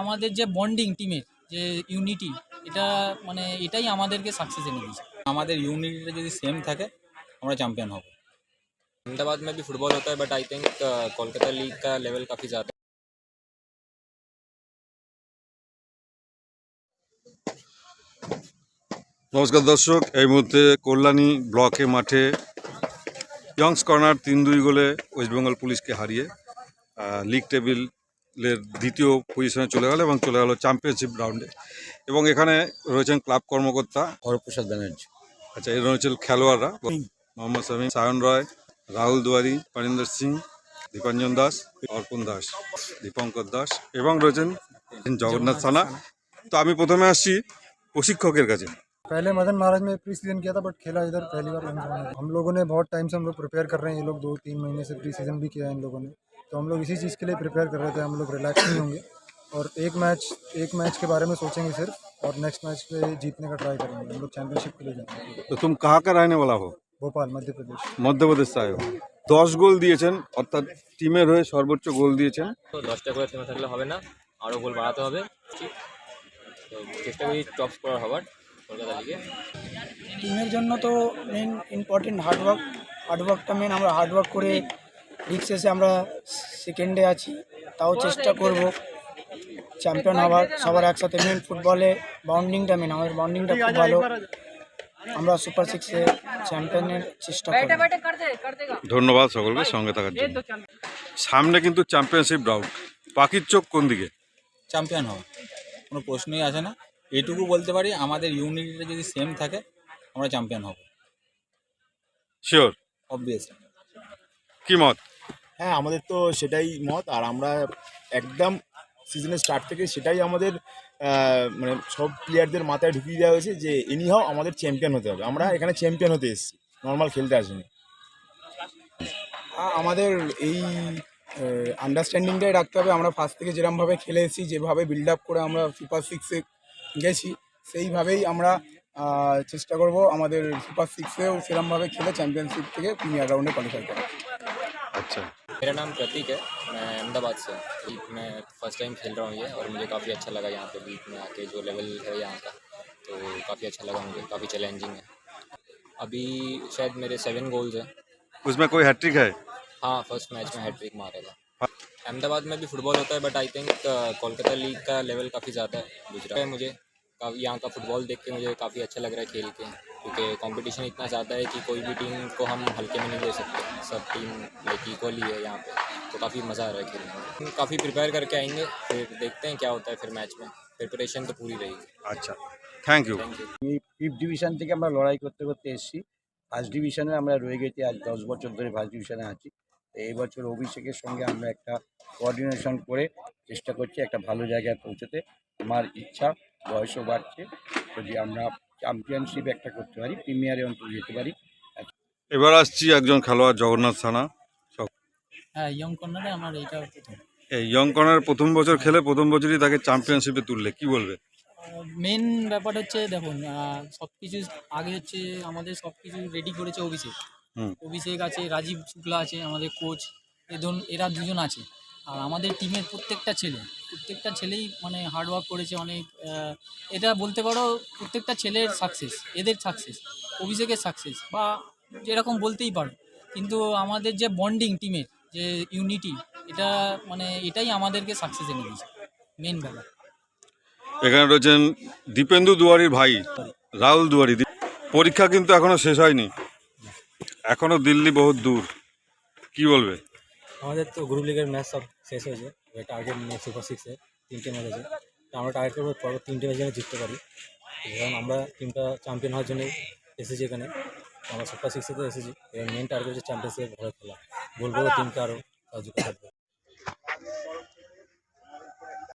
আমাদের যে বন্ডিং টিমের যে ইউনিটি এটা মানে এটাই আমাদেরকে সাকসেস এনে দিয়েছে আমাদের ইউনিটিটা যদি সেম থাকে আমরা চ্যাম্পিয়ন হব अहमदाबाद में भी फुटबॉल होता है but I think Kolkata league का लेवल काफ़ी ज़्यादा है নমস্কার দর্শক এই মুহূর্তে কল্যাণী ব্লকে মাঠে ইয়ংস কর্নার তিন দুই গোলে ওয়েস্টবেঙ্গল পুলিশকে হারিয়ে আহ, লিগ টেবিলের দ্বিতীয় পজিশনে চলে গেল এবং চলে গেল চ্যাম্পিয়নশিপ রাউন্ডে এবং এখানে রয়েছেন ক্লাব কর্মকর্তা হরপ্রসাদ ব্যানার্জি আচ্ছা এর রয়েছেন খেলোয়াড়রা মোহাম্মদ সামিম সায়ন রয় রাহুল দুয়ারি পারিন্দর সিং দীপাঞ্জন দাস অর্পণ দাস দীপঙ্কর দাস এবং রয়েছেন জগন্নাথ সানা তো আমি প্রথমে আসছি প্রশিক্ষকের কাছে पहले मदन महाराज में प्री सीजन किया था बट खेला इधर पहली बार हम लोगों ने। हम लोगों ने बहुत टाइम से हम लोग प्रिपेयर कर रहे हैं ये लोग दो तीन महीने से प्री सीजन भी किया है इन लोगों ने तो हम लोग इसी चीज़ के लिए प्रिपेयर कर रहे थे हम लोग रिलैक्स नहीं होंगे और एक मैच एक मैच के बारे में सोचेंगे सिर्फ और नेक्स्ट मैच पे जीतने का ट्राई करेंगे हम लोग चैंपियनशिप के लिए जाएंगे তো তুমি কাহা কা रहने वाला हो भोपाल मध्य प्रदेश মধ্যপ্রদেশ से आए हो দশ গোল দিয়েছেন অর্থাৎ টিমের হয়ে সর্বোচ্চ গোল দিয়েছেন তো দশটা করে থেমে থাকলে হবে না আরও গোল বাড়াতে হবে ঠিক তো চেষ্টা করি টপ স্কোরার হওয়ার কলকাতা লিগে টিমের জন্য তো মেন ইম্পর্টেন্ট হার্ডওয়ার্ক হার্ডওয়ার্কটা মেন আমরা হার্ডওয়ার্ক করে লিগ শেষে আমরা সেকেন্ডে আছি তাও চেষ্টা করব চ্যাম্পিয়ন হওয়ার। সবার একসাথে মেন ফুটবলে বাউন্ডিংটা মেন আমাদের বাউন্ডিংটা খুব ভালো। আমরা সুপার সিক্সে চ্যাম্পিয়নের চেষ্টা করব। ধন্যবাদ সকলকে সঙ্গে থাকার জন্য। সামনে কিন্তু চ্যাম্পিয়নশিপ রাউন্ড পাখির চোখ কোন দিকে? চ্যাম্পিয়ন হব কোনো প্রশ্নই আসে না। এটুকু বলতে পারি আমাদের ইউনিটিটা যদি সেম থাকে আমরা চ্যাম্পিয়ন হব। শিওর অবভিয়াসলি কি মত? হ্যাঁ আমাদের তো সেটাই মত। আর আমরা একদম সিজনের স্টার্ট থেকে সেটাই আমাদের মানে সব প্লেয়ারদের মাথায় ঢুকিয়ে দেওয়া হয়েছে যে এনিহাও আমাদের চ্যাম্পিয়ন হতে হবে। আমরা এখানে চ্যাম্পিয়ন হতে এসেছি নর্মাল খেলতে আসিনি। আমাদের এই আন্ডারস্ট্যান্ডিংটাই রাখতে হবে। আমরা ফার্স্ট থেকে যেরমভাবে খেলে এসেছি, যেভাবে বিল্ড আপ করে আমরা সুপার সিক্সে গেছি, সেইভাবেই আমরা চেষ্টা করব আমাদের সুপার সিক্সেও সেরমভাবে খেলে চ্যাম্পিয়নশিপ থেকে প্রিমিয়ার রাউন্ডে কোয়ালিফাই করা আচ্ছা। मेरा नाम प्रतीक है। मैं अहमदाबाद से हूँ। लीग में फ़र्स्ट टाइम खेल रहा हूँ ये और मुझे काफ़ी अच्छा लगा यहाँ पे लीग में आके जो लेवल है यहाँ का। तो काफ़ी अच्छा लगा मुझे काफ़ी चैलेंजिंग है। अभी शायद मेरे सेवन गोल्स हैं। उसमें कोई हैट्रिक है? हाँ फ़र्स्ट मैच में हैट्रिक मारा था अहमदाबाद में भी फुटबॉल होता है but I think Kolkata league का लेवल काफ़ी ज़्यादा है गुजरात है मुझे। यहाँ का फुटबॉल देख के मुझे काफ़ी अच्छा लग रहा है खेल के। क्योंकि कंपटीशन इतना ज़्यादा है कि कोई भी टीम को हम हल्के में नहीं ले सकते सब टीम लाइक इक्वली है यहाँ पे तो काफ़ी मज़ा आ रहा है खेलने में काफ़ी प्रिपेयर करके आएंगे फिर देखते हैं क्या होता है फिर मैच में प्रिपरेशन तो पूरी रहेगी আচ্ছা thank you thank you fifth division থেকে আমরা লড়াই করতে করতে এসেছি ফার্স্ট ডিভিশনে আমরা রয়ে গেছি আজ দশ বছর ধরে ফার্স্ট ডিভিশনে আছি তো এই বছর অভিষেকের সঙ্গে আমরা একটা কোঅর্ডিনেশন করে চেষ্টা করছি একটা ভালো জায়গায় পৌঁছতে আমার ইচ্ছা বয়সও বাড়ছে যদি আমরা চ্যাম্পিয়নশিপ একটা করতে পারি প্রিমিয়ারে অন্তত যেতে পারি। এবার আসছি একজন খেলোয়াড় জগন্নাথ সানা। হ্যাঁ ইয়ং কর্নারে আমার এইটা প্রথম। এই ইয়ং কর্নার প্রথম বছর খেলে প্রথম বছরই তাকে চ্যাম্পিয়নশিপে তুললে কি বলবে? মেন ব্যাপার হচ্ছে দেখুন সব কিছু আগে হচ্ছে আমাদের সব কিছু রেডি করেছে অভিষেক। হুম। অভিষেক আছে রাজীব শুক্লা আছে আমাদের কোচ এজন এরা দুজন আছে। আর আমাদের টিমের প্রত্যেকটা ছেলে প্রত্যেকটা ছেলেই মানে হার্ডওয়ার্ক করেছে অনেক এটা বলতে পারো প্রত্যেকটা ছেলের সাকসেস এদের সাকসেস অভিষেকের সাকসেস বা যেরকম বলতেই পারো। কিন্তু আমাদের যে বন্ডিং টিমের যে ইউনিটি এটা মানে এটাই আমাদেরকে সাকসেস এনে দিয়েছে মেন ব্যাপার। এখানে রয়েছেন দীপেন্দু দুয়ারির ভাই রাহুল দুয়ারি। পরীক্ষা কিন্তু এখনও শেষ হয়নি। এখনও দিল্লি বহুত দূর। কি বলবে? আমাদের তো গ্রুপ লিগের ম্যাচ সব শেষ হয়েছে। টার্গেট নিয়ে সুপার সিক্সে তিনটে ম্যাচ আছে তো আমরা টার্গেট করবো পর তিনটে ম্যাচ যেন জিততে পারি কারণ আমরা টিমটা চ্যাম্পিয়ন হওয়ার জন্যই এসেছি এখানে আমরা সুপার সিক্সে তো এসেছি এবার মেন টার্গেট হচ্ছে চ্যাম্পিয়নশিপে ভালো খেলা বলবো টিমকে আরও সাহায্য করতে